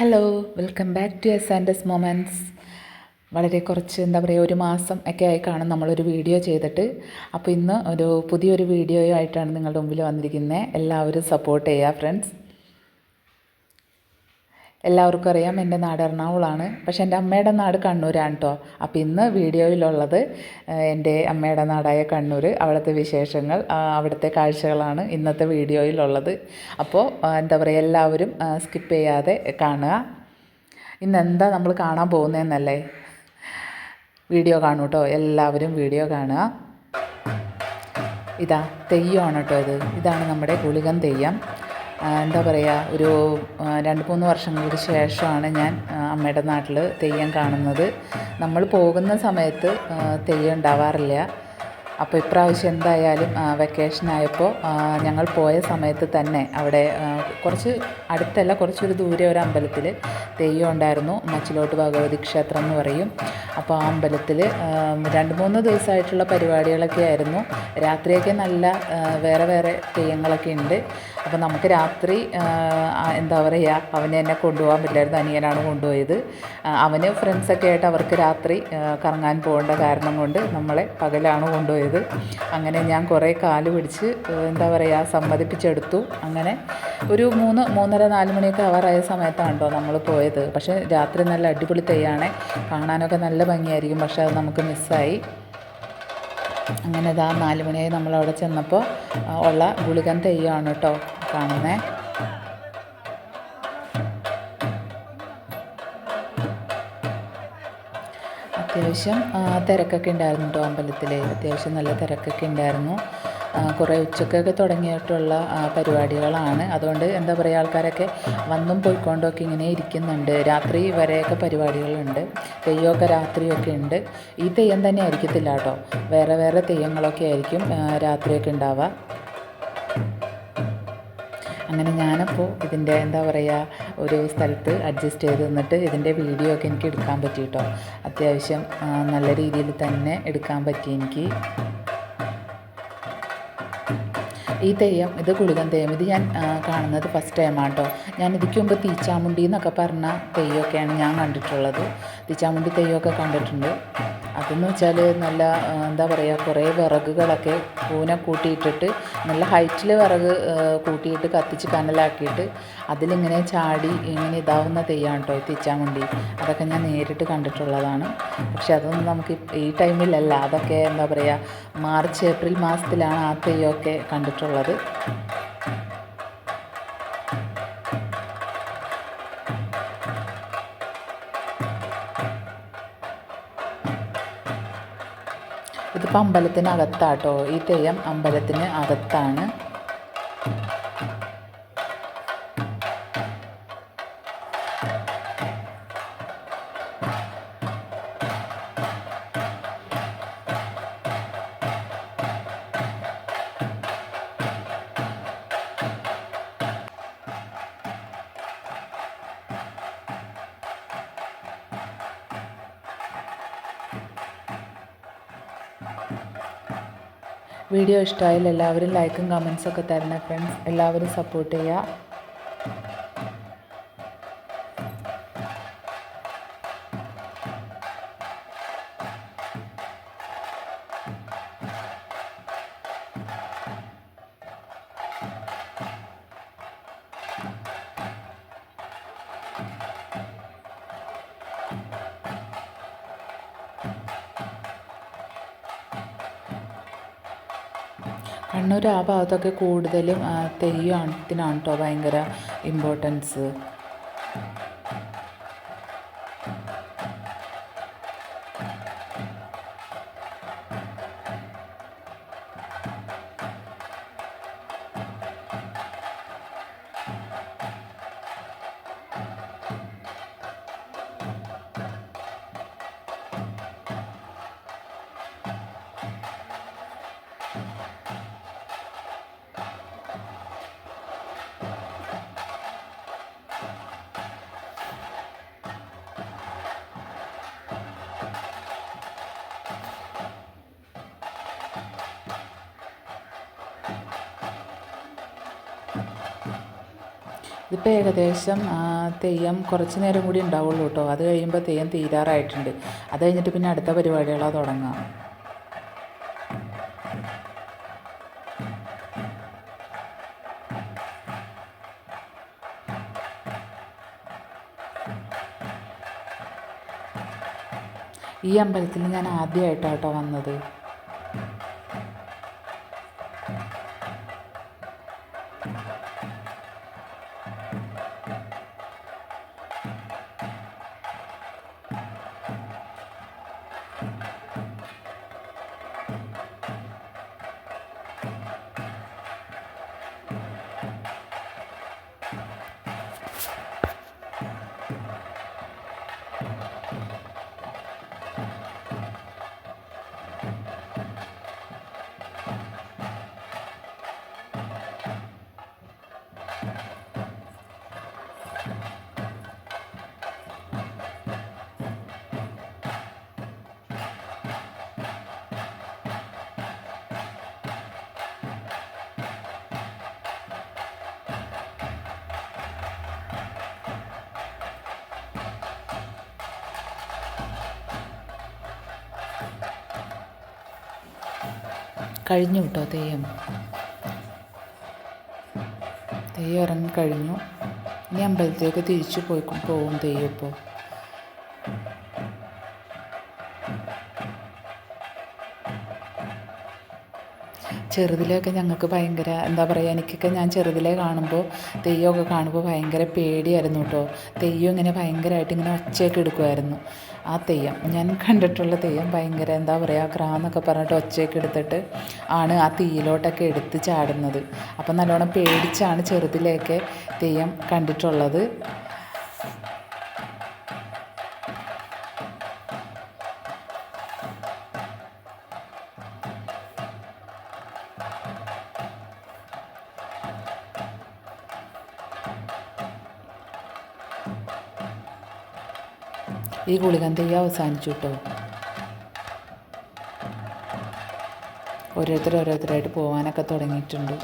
Hello welcome back to S and S moments വളരെ കുറച്ച് എന്താ പറയുക ഒരു മാസം ഒക്കെ ആയി കാണും നമ്മളൊരു വീഡിയോ ചെയ്തിട്ട്. അപ്പോൾ ഇന്ന് ഒരു പുതിയൊരു വീഡിയോ ആയിട്ടാണ് നിങ്ങളുടെ മുമ്പിൽ വന്നിരിക്കുന്നത് എല്ലാവരും സപ്പോർട്ട് ചെയ്യുക ഫ്രണ്ട്സ് എല്ലാവർക്കും അറിയാം എന്റെ നാട് എറണാകുളമാണ്. പക്ഷേ എന്റെ അമ്മയുടെ നാട് കണ്ണൂരാണ് കേട്ടോ അപ്പോൾ ഇന്ന് വീഡിയോയിലുള്ളത് എന്റെ അമ്മയുടെ നാടായ കണ്ണൂർ. അവിടുത്തെ വിശേഷങ്ങൾ അവിടുത്തെ കാഴ്ചകളാണ് ഇന്നത്തെ വീഡിയോയിലുള്ളത്. അപ്പോൾ എന്താ പറയുക എല്ലാവരും സ്കിപ്പ് ചെയ്യാതെ കാണുക. ഇന്ന് എന്താ നമ്മൾ കാണാൻ പോകുന്നതെന്നല്ലേ? വീഡിയോ കാണൂ കേട്ടോ എല്ലാവരും വീഡിയോ കാണുക. ഇതാ തെയ്യമാണ് കേട്ടോ ഇത്. ഇതാണ് നമ്മുടെ ഗുളികൻ തെയ്യം. എന്താ പറയുക ഒരു രണ്ട് മൂന്ന് വർഷങ്ങൾക്ക് ശേഷമാണ് ഞാൻ അമ്മയുടെ നാട്ടിൽ തെയ്യം കാണുന്നത്. നമ്മൾ പോകുന്ന സമയത്ത് തെയ്യം ഉണ്ടാവാറില്ല. അപ്പോൾ ഇപ്രാവശ്യം എന്തായാലും വെക്കേഷൻ ആയപ്പോൾ ഞങ്ങൾ പോയ സമയത്ത് തന്നെ അവിടെ കുറച്ച് അടുത്തല്ല കുറച്ചൊരു ദൂരെ ഒരു അമ്പലത്തിൽ തെയ്യം ഉണ്ടായിരുന്നു. മച്ചിലോട്ട് ഭഗവതി ക്ഷേത്രം എന്ന് പറയും. അപ്പോൾ ആ അമ്പലത്തിൽ രണ്ട് മൂന്ന് ദിവസമായിട്ടുള്ള പരിപാടികളൊക്കെ ആയിരുന്നു. രാത്രിയൊക്കെ നല്ല വേറെ വേറെ തെയ്യങ്ങളൊക്കെ ഉണ്ട്. അപ്പോൾ നമുക്ക് രാത്രി എന്താ പറയുക അവനെ എന്നെ കൊണ്ടുപോകാൻ പറ്റില്ലായിരുന്നു. അനിയനാണ് കൊണ്ടുപോയത്. അവന് ഫ്രണ്ട്സൊക്കെ ആയിട്ട് അവർക്ക് രാത്രി കറങ്ങാൻ പോകേണ്ട കാരണം കൊണ്ട് നമ്മളെ പകലാണ് കൊണ്ടുപോയത്. അങ്ങനെ ഞാൻ കുറേ കാൽ പിടിച്ച് എന്താ പറയുക സമ്മതിപ്പിച്ചെടുത്തു. അങ്ങനെ ഒരു മൂന്ന് മൂന്നര നാല് മണിയൊക്കെ ആവാറായ സമയത്താണ് നമ്മൾ പോയത്. പക്ഷേ രാത്രി നല്ല അടിപൊളി തെയ്യാണ് കാണാനൊക്കെ നല്ല ഭംഗിയായിരിക്കും. പക്ഷേ അത് നമുക്ക് മിസ്സായി അങ്ങനെ ഇതാ നാല് മണിയായി നമ്മൾ അവിടെ ചെന്നപ്പോൾ ഉള്ള ഗുളികൻ തെയ്യമാണ് കേട്ടോ കാണുന്നത് അത്യാവശ്യം തിരക്കൊക്കെ ഉണ്ടായിരുന്നു കേട്ടോ അമ്പലത്തിൽ അത്യാവശ്യം നല്ല തിരക്കൊക്കെ ഉണ്ടായിരുന്നു. കുറേ ഉച്ചക്കൊക്കെ തുടങ്ങിയിട്ടുള്ള പരിപാടികളാണ്. അതുകൊണ്ട് എന്താ പറയുക ആൾക്കാരൊക്കെ വന്നും പോയിക്കൊണ്ടൊക്കെ ഇങ്ങനെ ഇരിക്കുന്നുണ്ട്. രാത്രി വരെയൊക്കെ പരിപാടികളുണ്ട്. തെയ്യമൊക്കെ രാത്രിയൊക്കെ ഉണ്ട്. ഈ തെയ്യം തന്നെ ആയിരിക്കത്തില്ല കേട്ടോ. വേറെ വേറെ തെയ്യങ്ങളൊക്കെ ആയിരിക്കും രാത്രിയൊക്കെ ഉണ്ടാവുക. അങ്ങനെ ഞാനപ്പോൾ ഇതിന്റെ എന്താ പറയുക ഒരു സ്ഥലത്ത് അഡ്ജസ്റ്റ് ചെയ്ത് നിന്നിട്ട് ഇതിന്റെ വീഡിയോ ഒക്കെ എനിക്ക് എടുക്കാൻ പറ്റി കേട്ടോ. അത്യാവശ്യം നല്ല രീതിയിൽ തന്നെ എടുക്കാൻ പറ്റി എനിക്ക്. ഈ തെയ്യം ഇത് കുളികൻ തെയ്യം ഇത് ഞാൻ കാണുന്നത് ഫസ്റ്റ് ടൈമാണ് കേട്ടോ ഞാൻ ഇതിക്ക് മുമ്പ് തീച്ചാമുണ്ടി എന്നൊക്കെ പറഞ്ഞ തെയ്യമൊക്കെയാണ് ഞാൻ കണ്ടിട്ടുള്ളത്. തീച്ചാമുണ്ടി തെയ്യമൊക്കെ കണ്ടിട്ടുണ്ട്. അതെന്ന് വെച്ചാൽ നല്ല എന്താ പറയുക കുറേ വിറകുകളൊക്കെ കൂന കൂട്ടിയിട്ടിട്ട് നല്ല ഹൈറ്റിൽ വിറക് കൂട്ടിയിട്ട് കത്തിച്ച് കനലാക്കിയിട്ട് അതിലിങ്ങനെ ചാടി ഇങ്ങനെ ഇതാവുന്ന തെയ്യാണ് കേട്ടോ ഈ തീച്ചാമുണ്ടി. അതൊക്കെ ഞാൻ നേരിട്ട് കണ്ടിട്ടുള്ളതാണ്. പക്ഷെ അതൊന്നും നമുക്ക് ഈ ടൈമിലല്ല. അതൊക്കെ എന്താ പറയുക മാർച്ച് ഏപ്രിൽ മാസത്തിലാണ് ആ തെയ്യമൊക്കെ കണ്ടിട്ടുള്ളത്. ഇതിപ്പോൾ അമ്പലത്തിനകത്താട്ടോ. ഈ തെയ്യം അമ്പലത്തിന് അകത്താണ്. വീഡിയോ ഇഷ്ടമായാൽ എല്ലാവരും ലൈക്കും കമൻസും ഒക്കെ തരണം ഫ്രണ്ട്സ് എല്ലാവരും സപ്പോർട്ട് ചെയ്യുക. കണ്ണൂർ ആ ഭാഗത്തൊക്കെ കൂടുതലും തെയ്യത്തിനാണ് കേട്ടോ ഭയങ്കര ഇമ്പോർട്ടൻസ് ഇതിപ്പോൾ ഏകദേശം തെയ്യം കുറച്ച് നേരം കൂടി ഉണ്ടാവുള്ളൂ കേട്ടോ അത് കഴിയുമ്പോൾ തെയ്യം തീരാറായിട്ടുണ്ട്. അത് കഴിഞ്ഞിട്ട് പിന്നെ അടുത്ത പരിപാടികളാണ് തുടങ്ങുക ഈ അമ്പലത്തിൽ ഞാൻ ആദ്യമായിട്ടാണ് കേട്ടോ വന്നത്. കഴിഞ്ഞു കേട്ടോ തെയ്യം. തെയ്യം ഇറങ്ങി കഴിഞ്ഞു. ഇനി അമ്പലത്തിലേക്ക് തിരിച്ചു പോയി പോകും തെയ്യം ഇപ്പോൾ. ചെറുതിലൊക്കെ ഞങ്ങൾക്ക് ഭയങ്കര എന്താ പറയുക എനിക്കൊക്കെ ഞാൻ ചെറുതിലെ കാണുമ്പോൾ തെയ്യമൊക്കെ കാണുമ്പോൾ ഭയങ്കര പേടിയായിരുന്നു കേട്ടോ. തെയ്യം ഇങ്ങനെ ഭയങ്കരമായിട്ട് ഇങ്ങനെ ഒച്ചയൊക്കെ എടുക്കുമായിരുന്നു. ആ തെയ്യം. ഞാൻ കണ്ടിട്ടുള്ള തെയ്യം ഭയങ്കര എന്താ പറയുക ക്രാന്നൊക്കെ പറഞ്ഞിട്ട് ഒച്ചയൊക്കെ എടുത്തിട്ട് ആണ് ആ തീയിലോട്ടൊക്കെ എടുത്ത് ചാടുന്നത്. അപ്പം നല്ലോണം പേടിച്ചാണ് ചെറുതിലെയൊക്കെ തെയ്യം കണ്ടിട്ടുള്ളത്. ഈ ഗുളികൻ തെയ്യം അവസാനിച്ചു കേട്ടോ ഓരോരുത്തർ ഓരോരുത്തരായിട്ട് പോകാനൊക്കെ തുടങ്ങിയിട്ടുണ്ട്.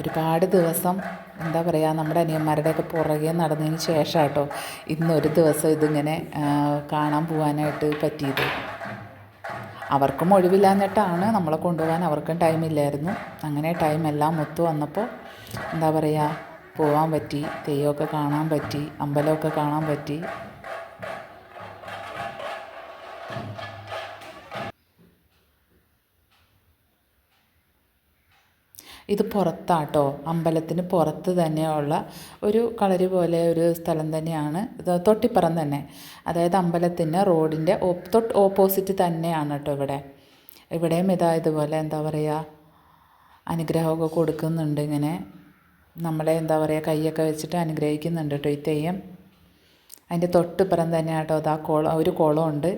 ഒരുപാട് ദിവസം എന്താ പറയുക നമ്മുടെ അനിയന്മാരുടെയൊക്കെ പുറകെ നടന്നതിന് ശേഷം കേട്ടോ ഇന്നൊരു ദിവസം ഇതിങ്ങനെ കാണാൻ പോകാനായിട്ട് പറ്റിയത്. അവർക്കും ഒഴിവില്ലാഞ്ഞിട്ടാണ് നമ്മളെ കൊണ്ടുപോകാൻ അവർക്കും ടൈമില്ലായിരുന്നു അങ്ങനെ ടൈം എല്ലാം ഒത്തു വന്നപ്പോൾ എന്താ പറയുക പോകാൻ പറ്റി തെയ്യമൊക്കെ കാണാൻ പറ്റി അമ്പലമൊക്കെ കാണാൻ പറ്റി. ഇത് പുറത്താട്ടോ. അമ്പലത്തിന് പുറത്ത് തന്നെയുള്ള ഒരു കളരി പോലെ ഒരു സ്ഥലം തന്നെയാണ്. ഇത് തൊട്ടിപ്പുറം തന്നെ. അതായത് അമ്പലത്തിന് റോഡിന്റെ തൊട്ട് ഓപ്പോസിറ്റ് തന്നെയാണ് കേട്ടോ ഇവിടെ. ഇവിടെയും ഇതാ ഇതുപോലെ എന്താ പറയുക അനുഗ്രഹമൊക്കെ കൊടുക്കുന്നുണ്ട് ഇങ്ങനെ. നമ്മളെ എന്താ പറയുക കൈയൊക്കെ വെച്ചിട്ട് അനുഗ്രഹിക്കുന്നുണ്ട് കേട്ടോ ഈ തെയ്യം. അതിന്റെ തൊട്ടിപ്പുറം തന്നെ കേട്ടോ അത് ആ കുളം ഒരു കുളമുണ്ട്.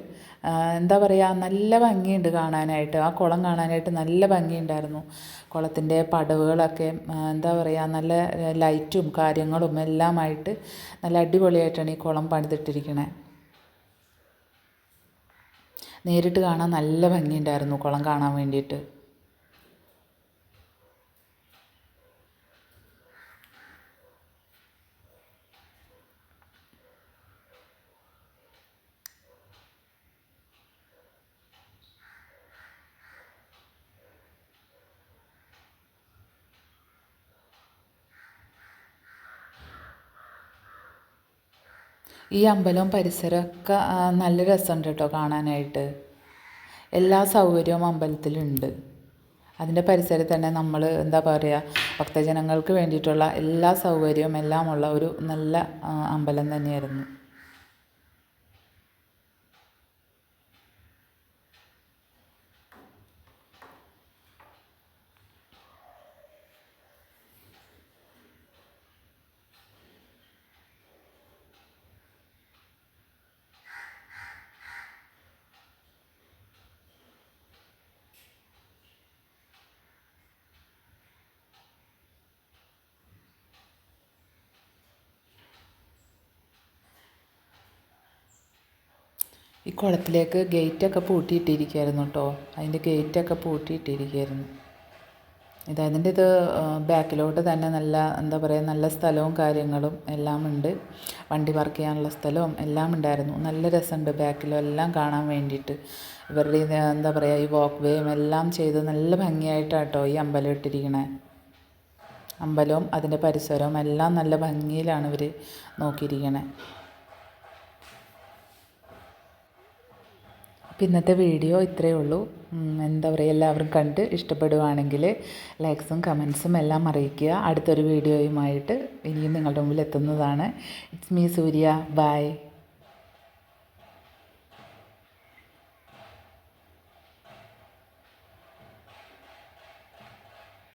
എന്താ പറയുക നല്ല ഭംഗിയുണ്ട് കാണാനായിട്ട്. ആ കുളം കാണാനായിട്ട് നല്ല ഭംഗിയുണ്ടായിരുന്നു. കുളത്തിന്റെ പടവുകളൊക്കെ എന്താ പറയുക നല്ല ലൈറ്റും കാര്യങ്ങളും എല്ലാമായിട്ട് നല്ല അടിപൊളിയായിട്ടാണ് ഈ കുളം പണിതിട്ടിരിക്കണേ. നേരിട്ട് കാണാൻ നല്ല ഭംഗിയുണ്ടായിരുന്നു കുളം കാണാൻ വേണ്ടിയിട്ട്. ഈ അമ്പലവും പരിസരമൊക്കെ നല്ല രസമുണ്ട് കേട്ടോ കാണാനായിട്ട്. എല്ലാ സൗകര്യവും അമ്പലത്തിലുണ്ട്. അതിന്റെ പരിസരത്ത് തന്നെ നമ്മൾ എന്താ പറയുക ഭക്തജനങ്ങൾക്ക് വേണ്ടിയിട്ടുള്ള എല്ലാ സൗകര്യവും എല്ലാം ഉള്ള ഒരു നല്ല അമ്പലം തന്നെയായിരുന്നു. ഈ കുളത്തിലേക്ക് ഗേറ്റൊക്കെ പൂട്ടിയിട്ടിരിക്കുകയായിരുന്നു കേട്ടോ. അതിന്റെ ഗേറ്റൊക്കെ പൂട്ടിയിട്ടിരിക്കുകയായിരുന്നു. ഇത് അതിന്റെ ഇത് ബാക്കിലോട്ട് തന്നെ നല്ല എന്താ പറയുക നല്ല സ്ഥലവും കാര്യങ്ങളും എല്ലാം ഉണ്ട്. വണ്ടി പാർക്ക് ചെയ്യാനുള്ള സ്ഥലവും എല്ലാം ഉണ്ടായിരുന്നു. നല്ല രസമുണ്ട് ബാക്കിലും എല്ലാം കാണാൻ വേണ്ടിയിട്ട്. ഇവരുടെ എന്താ പറയുക ഈ വാക്ക് വേയും എല്ലാം ചെയ്ത് നല്ല ഭംഗിയായിട്ടാണ് കേട്ടോ ഈ അമ്പലം ഇട്ടിരിക്കണേ. അമ്പലവും അതിന്റെ പരിസരവും എല്ലാം നല്ല ഭംഗിയിലാണ് ഇവർ നോക്കിയിരിക്കണേ. അപ്പം ഇന്നത്തെ വീഡിയോ ഇത്രയേ ഉള്ളൂ. എന്താ പറയുക എല്ലാവരും കണ്ട് ഇഷ്ടപ്പെടുവാണെങ്കിൽ ലൈക്സും കമൻസും എല്ലാം അറിയിക്കുക. അടുത്തൊരു വീഡിയോയുമായിട്ട് ഇനിയും നിങ്ങളുടെ മുമ്പിൽ എത്തുന്നതാണ്. It's me Surya by